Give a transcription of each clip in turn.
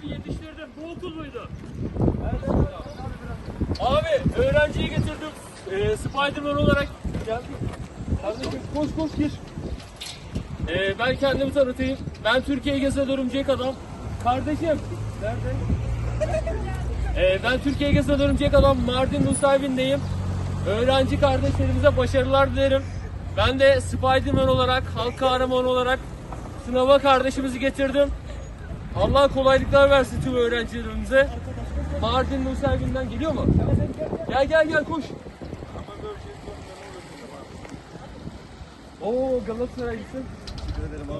Abi yetiştirdim. Bu okul muydu? Abi öğrenciyi getirdim. Ee, Spiderman olarak geldim. Kardeşim koş koş gir. Ee, ben kendimi tanıtayım. Ben Türkiye Gezen Örümcek Adam. Kardeşim. Nerede? Ee, ben Türkiye Gezen Örümcek Adam Mardin Nusaybin'deyim. Öğrenci kardeşlerimize başarılar dilerim. Ben de Spiderman olarak, halk kahramanı olarak sınava kardeşimizi getirdim. Allah kolaylıklar versin tüm öğrencilerimize. Mardin Nusaybin'den geliyor mu? Gel gel gel koş. Oo Galatasaraylısın.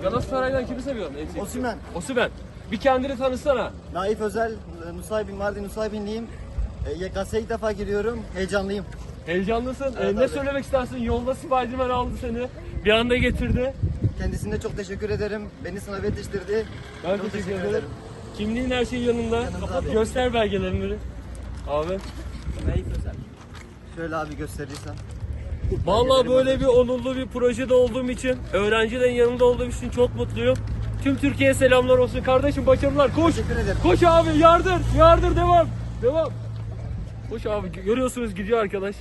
Galatasaray'dan kimi seviyorsun? en çok? Osimhen. Osimhen. Bir kendini tanıtsana. Naif Özel, e, Nusaybin, Mardin Nusaybinliyim. E, YKS'ye ilk defa giriyorum. Heyecanlıyım. Heyecanlısın. Ee, ne abi. söylemek istersin? Yolda Spiderman aldı seni. Bir anda getirdi. Kendisine çok teşekkür ederim. Beni sınava yetiştirdi. Ben Çok teşekkür ederim. Kimliğin her şey yanında. Yanımda Kapat, abi. göster belgelerini. Abi. Şöyle abi gösterirsem. Vallahi böyle bir onurlu bir projede olduğum için, öğrencilerin yanında olduğum için çok mutluyum. Tüm Türkiye'ye selamlar olsun. Kardeşim başarılar. Koş. Teşekkür ederim. Koş abi yardır. Yardır devam. Devam. Koş abi. Görüyorsunuz gidiyor arkadaş.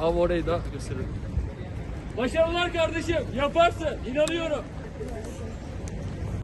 Abi orayı da gösterelim. Başarılar kardeşim. Yaparsın. İnanıyorum.